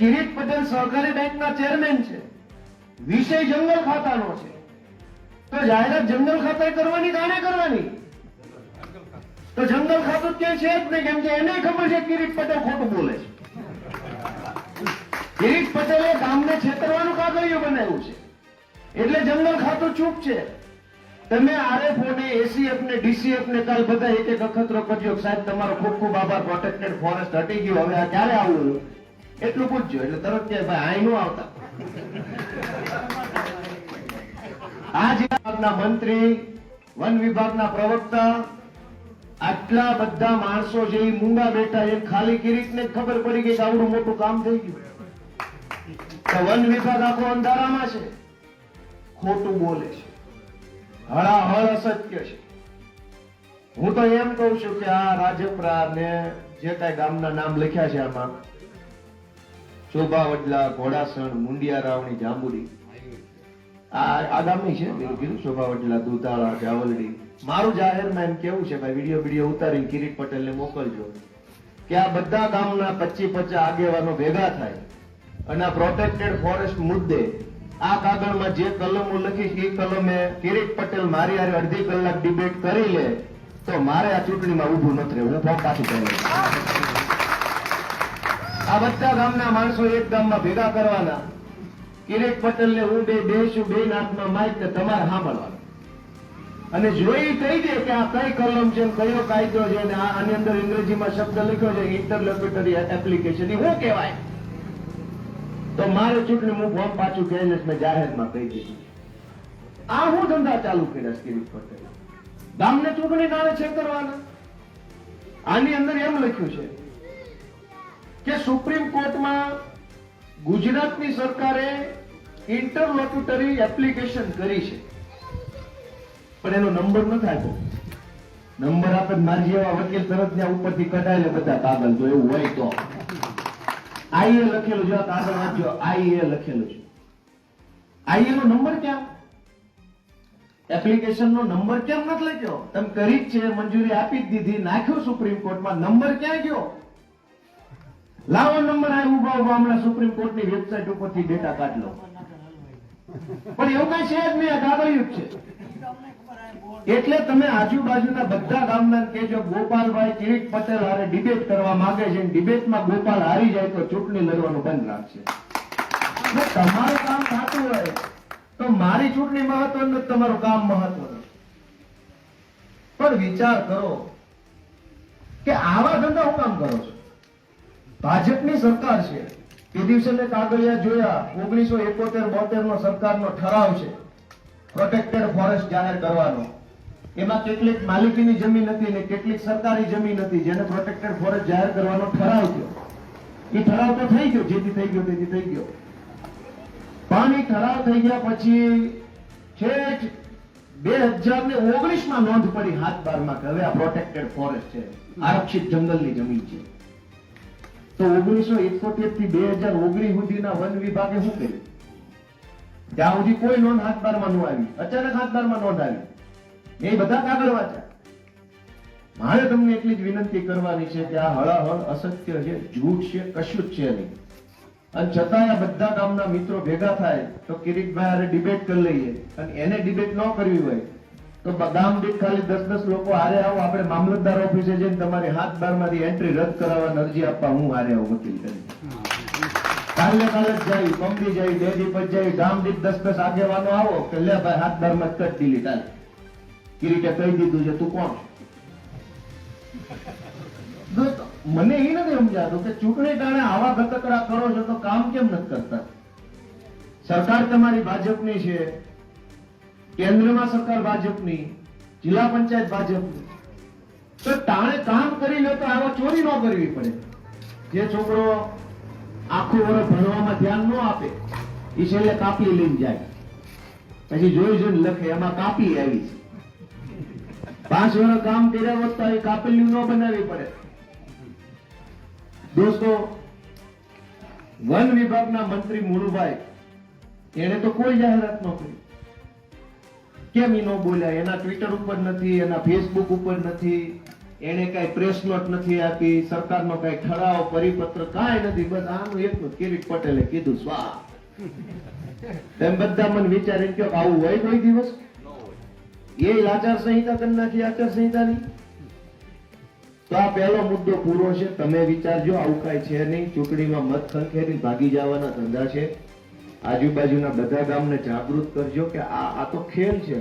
કિરીટ પટેલ સહકારી બેંકના ચેરમેન છે. વિષય જંગલ ખાતાનો છે. તો જાહેરાત જંગલ ખાતા કરવાની કાને કરવાની? તો જંગલ ખાતું ક્યાંય છે જ નહીં, કેમ કે એને ખબર છે કિરીટ પટેલ ખોટું બોલે છે. કિરીટ પટેલે ગામને છેતરવાનું કાગળિયું બનાવ્યું છે. એટલે જંગલ ખાતું ચૂપ છે. તમે આરએફઓ ને એસીએફ ને ડીસીએફ ને કાલ બધા એક એક અખતરો કરજો સાહેબ, તમારો ખૂબ ખૂબ આભાર. પ્રોટેક્ટેડ ફોરેસ્ટ હટી ગયું. હવે આ ક્યારે આવવું? એટલું પૂછજો, એટલે તરત કે ભાઈ અહીં નો આવતા. આ વિભાગના મંત્રી, વન વિભાગના પ્રવક્તા, આટલા બધા માણસો જે મૂંગા બેઠા એ ખાલી કિરીટને ખબર પડી ગઈ કે આવડું મોટું કામ થઈ ગયું. તો વન વિભાગ આખો અંધારામાં છે. ખોટું બોલે છે. હળાહળ અસત્ય છે. હું તો એમ કહું છું કે આ રાજપરા ને જે કઈ ગામના નામ લખ્યા છે આમાં શોભાવડલા, ઘોડાસણ, મુંડિયા, રાવણી, જાંબુડી. આ આગામી છે પેલું કીધું, શોભાવડલા, દુધાળા, જાવલડી. મારું જાહેરમાં એમ કેવું છે ભાઈ? વીડિયો વીડિયો ઉતારીને કિરીટ પટેલને મોકલજો. કે આ બધા ગામના પચી પચાસ આગેવાનો ભેગા થાય અને પ્રોટેક્ટેડ ફોરેસ્ટ મુદ્દે આ કાગળમાં જે કલમો લખી છે, એ કલમે કિરીટ પટેલ મારી હારે અડધી કલાક ડિબેટ કરી લે, તો મારે આ ચૂંટણીમાં ઊભું નથી રહેવું, હું ફોન પાછું કરી. આ બધા ગામના માણસો એક ગામમાં ભેગા કરવાના. કિરીટ પટેલને હું બે બેસું, બે નાથમાં માઇક ને તમારે સાંભળવાનું. અને જોઈ કહી દે કે આ કઈ કલમ છે કયો કાયદો છે અને આની અંદર અંગ્રેજીમાં શબ્દ લખ્યો છે ઇન્ટરલોક્યુટરી એપ્લિકેશન એ શું કહેવાય? તો મારે ચૂંટણી હું ફોર્મ પાછું કહી લઈશ મેં જાહેરમાં કહી દીધું. આ હું ધંધા ચાલુ કર્યા કિરીટ પટેલ. ગામને ચૂંટણી નાણે છે કરવાના આની અંદર એમ લખ્યું છે કે સુપ્રીમ કોર્ટમાં ગુજરાતની સરકારે ઇન્ટરલોક્યુટરી એપ્લિકેશન કરી છે. પણ એનો નંબર નથી આપ્યો. નંબર આપે તો મારી જેવા વકીલ તરત ત્યાં ઉપરથી કઢાય બધા કાગળ જો એવું હોય તો. આઈએ લખેલું આ કાગળ વાંચજો આઈએ લખેલું છે. આઈએ નો નંબર ક્યાં? એપ્લિકેશન નો નંબર કેમ નથી લખ્યો? તમે કરી જ છે, મંજૂરી આપી જ દીધી, નાખ્યો સુપ્રીમ કોર્ટમાં, નંબર ક્યાં ગયો? લાવો નંબર આ ઊભા ઊભા, હમણાં સુપ્રીમ કોર્ટની વેબસાઇટ ઉપરથી ડેટા કાઢ લો. પણ એવું કઈ છે જ નહીં, આ છે. એટલે તમે આજુબાજુના બધા ગામના કેજો ગોપાલભાઈ કિરીટ પટેલ હારે ડિબેટ કરવા માંગે છે ડિબેટમાં ગોપાલ હારી જાય તો ચૂંટણી લડવાનું બંધ રાખશે. તમારું કામ થતું હોય, તો મારી ચૂંટણી મહત્વનું તમારું કામ મહત્વનું પણ વિચાર કરો કે આવા ધંધા હું કામ કરો છો? ભાજપની સરકાર છે. તે દિવસે મેં કાગળિયા જોયા, ઓગણીસો એકોતેર બોતેર નો સરકારનો ઠરાવ છે. પ્રોટેક્ટેડ ફોરેસ્ટ જાહેર કરવાનો. એમાં કેટલીક માલિકીની જમીન હતી અને કેટલીક સરકારી જમીન હતી, જેને પ્રોટેક્ટેડ ફોરેસ્ટ જાહેર કરવાનો ઠરાવ થયો. એ ઠરાવ તો થઈ ગયો, જેથી થઈ ગયો, તેથી થઈ ગયો. પણ એ ઠરાવ થઈ ગયા પછી છેક બે હજાર ને ઓગણીસમાં નોંધ પડી હાથ બારમાં કે હવે આ પ્રોટેક્ટેડ ફોરેસ્ટ છે. આરક્ષિત જંગલની જમીન છે. તો ઓગણીસો એકોતેરથી બે હજાર ઓગણીસ સુધીના વન વિભાગે શું કર્યું? ત્યાં સુધી કોઈ નોંધ હાથ બારમાં ન આવી, અચાનક હાથ બારમાં નોંધ આવી. એ બધા કાગળ વાંચ્યા. મારે તમને એટલી જ વિનંતી કરવાની છે કે આ હળાહળ અસત્ય છે, જૂઠ છે કશું જ છે નહીં. અને છતાં આ બધા ગામના મિત્રો ભેગા થાય તો કિરીટભાઈ ડિબેટ કરી લઈએ. અને એને ડિબેટ ન કરવી હોય તો બદામ દીઠ ખાલી દસ દસ લોકો હારે આવો. આપણે મામલતદાર ઓફિસે જઈને તમારી હાથ બારમાંથી એન્ટ્રી રદ કરાવવાની અરજી આપવા હું હારે આવું વકીલ કરી કાલે કાલે જ જાય પંપી જાય દી પછી જાય ગામ દીઠ દસ દસ આગેવાનો આવો કે લે ભાઈ હાથ બારમાં માં કટ દીલી તારે. કિરીટે કહી દીધું છે, તું કોણ? મને એ નથી સમજાતું કે ચૂંટણી ટાણે આવા ગતકડા કરો છો તો કામ કેમ નથી કરતા? સરકાર તમારી ભાજપની છે કેન્દ્રમાં સરકાર ભાજપની, જિલ્લા પંચાયત ભાજપની. તો તાણે કામ કરી લો તો આવા ચોરી ન કરવી પડે. જે છોકરો આખું વર્ષ ભણવામાં ધ્યાન ન આપે, એ છેલ્લે કાપી લઈને જાય. પછી જોઈ જોઈને લખે, એમાં કાપી આવી છે. પાંચ વર્ષ કામ કર્યા હોત એ કાપેલી ન બનાવવી પડે. દોસ્તો, વન વિભાગના મંત્રી મુળુભાઈ એને તો કોઈ જાહેરાત ન કરી. કેમ ઈ ન બોલ્યા એના ટ્વિટર ઉપર નથી, એના ફેસબુક ઉપર નથી, એને કઈ પ્રેસ નોટ નથી આપી, સરકારનો કઈ ઠરાવ, પરિપત્ર કાંઈ નથી, બસ આનું એકનું કિરીટ પટેલે કીધું સ્વા એમ બધા મને વિચારીને કે આવું હોય કોઈ દિવસ? એ આચાર સંહિતા કરી નાખી આચાર સંહિતાની તો આ પહેલો મુદ્દો પૂરો છે. તમે વિચારજો, આવું કઈ છે નહીં. ચૂંટણીમાં મત ખંખેરી ભાગી જવાના ધંધા છે. આજુબાજુના બધા ગામને જાગૃત કરજો કે આ આ તો ખેલ છે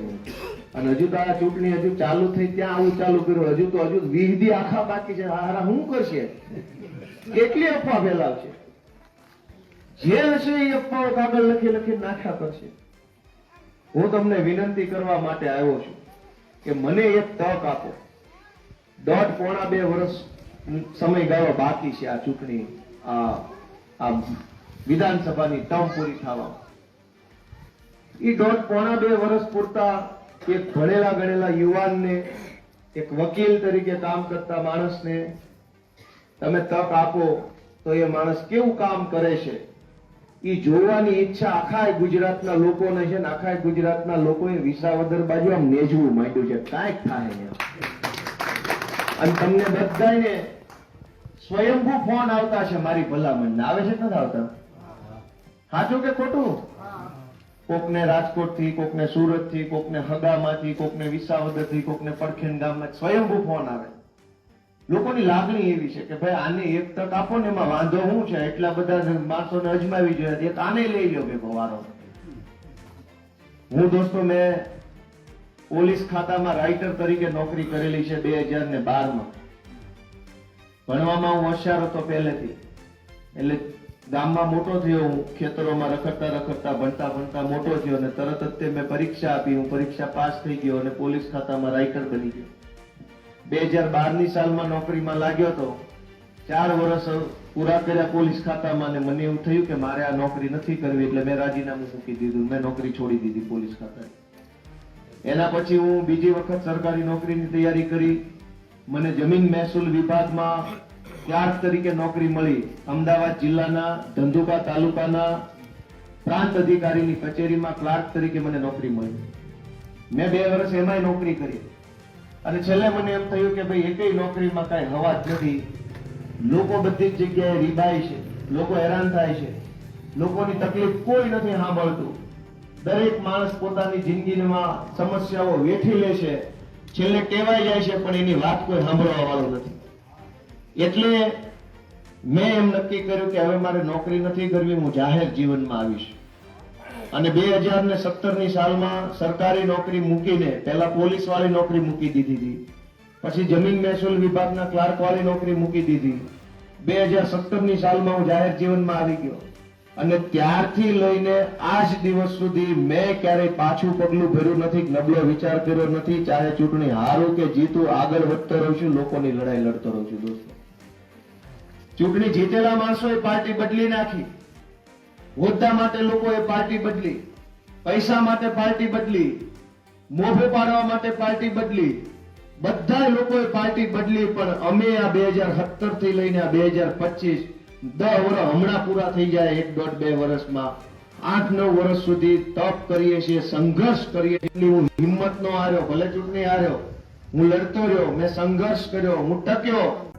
અને હજુ તો આ ચૂંટણી હજુ ચાલુ થઈ, ત્યાં આવું ચાલુ કર્યું. હજુ તો હજુ વિધિ આખા બાકી છે. હારા શું કરશે? કેટલી અફવા ફેલાવશે? જે હશે એ અફવાઓ કાગળ લખી લખી નાખ્યા કરશે. હું તમને વિનંતી કરવા માટે આવ્યો છું કે મને એક તક આપો. દોઢ પોણા બે વર્ષ સમયગાળો બાકી છે આ ચૂંટણી. આ આ વિધાનસભાની ટર્મ પૂરી થવામાં એ દોઢ પોણા બે વર્ષ પૂરતા એક ભણેલા ગણેલા યુવાનને, એક વકીલ તરીકે કામ કરતા માણસને તમે તક આપો તો એ માણસ કેવું કામ કરે છે? એ જોવાની ઈચ્છા આખા ગુજરાતના લોકોને છે ને આખા ગુજરાતના લોકોએ વિસાવદર બાજુ આમ નેજવું માંડ્યું છે. કાંઈક થાય અને તમને બધાને સ્વયંભૂ ફોન આવતા છે મારી ભલામણ આવે છે નથી આવતા? સાચું કે ખોટું? કોકને રાજકોટથી કોકને સુરતથી કોકને હગામાંથી, કોકને વિસાવદરથી કોકને પડખેન ગામમાં સ્વયંભૂ ફોન આવે. લોકોની લાગણી એવી છે કે ભાઈ આને એક તક આપો ને એમાં વાંધો શું છે? એટલા બધા માણસોને અજમાવી જોઈએ. એક આને લઈ લો ભેગો વારો. હું દોસ્તો મેં પોલીસ ખાતામાં રાઇટર તરીકે નોકરી કરેલી છે બે હજાર ને બારમાં. ભણવામાં હું હોશિયાર હતો પહેલેથી. એટલે ગામમાં મોટો થયો હું, ખેતરોમાં રખડતા રખડતા ભણતા ભણતા મોટો થયો અને તરત જ તે મેં પરીક્ષા આપી. હું પરીક્ષા પાસ થઈ ગયો અને પોલીસ ખાતામાં રાઇટર બની ગયો. બે હજાર બારની સાલમાં નોકરીમાં લાગ્યો હતો ચાર વર્ષ પૂરા કર્યા પોલીસ ખાતામાં અને મને એવું થયું કે મારે આ નોકરી નથી કરવી એટલે મેં રાજીનામું મૂકી દીધું. મેં નોકરી છોડી દીધી પોલીસ ખાતાએ. એના પછી હું બીજી વખત સરકારી નોકરીની તૈયારી કરી. મને જમીન મહેસૂલ વિભાગમાં ક્લાર્ક તરીકે નોકરી મળી. અમદાવાદ જિલ્લાના ધંધુકા તાલુકાના પ્રાંત અધિકારીની કચેરીમાં ક્લાર્ક તરીકે મને નોકરી મળી. મેં બે વર્ષ એમાંય નોકરી કરી. અને છેલ્લે મને એમ થયું કે ભાઈ એકેય નોકરીમાં કાંઈ હવા જ નથી. લોકો બધી જ જગ્યાએ રીબાય છે. લોકો હેરાન થાય છે. લોકોની તકલીફ કોઈ નથી સાંભળતું. દરેક માણસ પોતાની જિંદગીમાં સમસ્યાઓ વેઠી લે છે. છેલ્લે ટેવાઈ જાય છે, પણ એની વાત કોઈ સાંભળવા વાળું નથી. એટલે મેં એમ નક્કી કર્યું કે હવે મારે નોકરી નથી કરવી, હું જાહેર જીવનમાં આવીશ. અને બે હજાર ને સત્તરની સાલમાં સરકારી નોકરી મૂકીને, પહેલા પોલીસ વાળી નોકરી મૂકી દીધી હતી. પછી જમીન મહેસૂલ વિભાગના ક્લાર્ક વાળી નોકરી મૂકી દીધી. બે હજાર સત્તરની સાલમાં હું જાહેર જીવનમાં આવી ગયો. અને ત્યારથી લઈને આ જ દિવસ સુધી મેં ક્યારેય પાછું પગલું ભર્યું નથી નબળો વિચાર કર્યો નથી, ચાહે ચૂંટણી હારું કે જીતું, આગળ વધતો રહું છું, લોકોની લડાઈ લડતો રહું છું, દોસ્તો. ચૂંટણી જીતેલા માણસોએ પાર્ટી બદલી નાખી. હોદ્દા માટે લોકોએ પાર્ટી બદલી. પૈસા માટે પાર્ટી બદલી. મોભે પાડવા માટે પાર્ટી બદલી. બધા લોકોએ પાર્ટી બદલી, પણ અમે આ બે હજાર સત્તરથી લઈને બે હજાર પચીસ દસ વર્ષ હમણાં પૂરા થઈ જાય એક દોઢ બે વર્ષમાં. આઠ નવ વર્ષ સુધી તપ કરીએ છીએ, સંઘર્ષ કરીએ એટલી હું હિંમત નો હાર્યો, ભલે ચૂંટણી હાર્યો. હું લડતો રહ્યો, મેં સંઘર્ષ કર્યો, હું ટક્યો.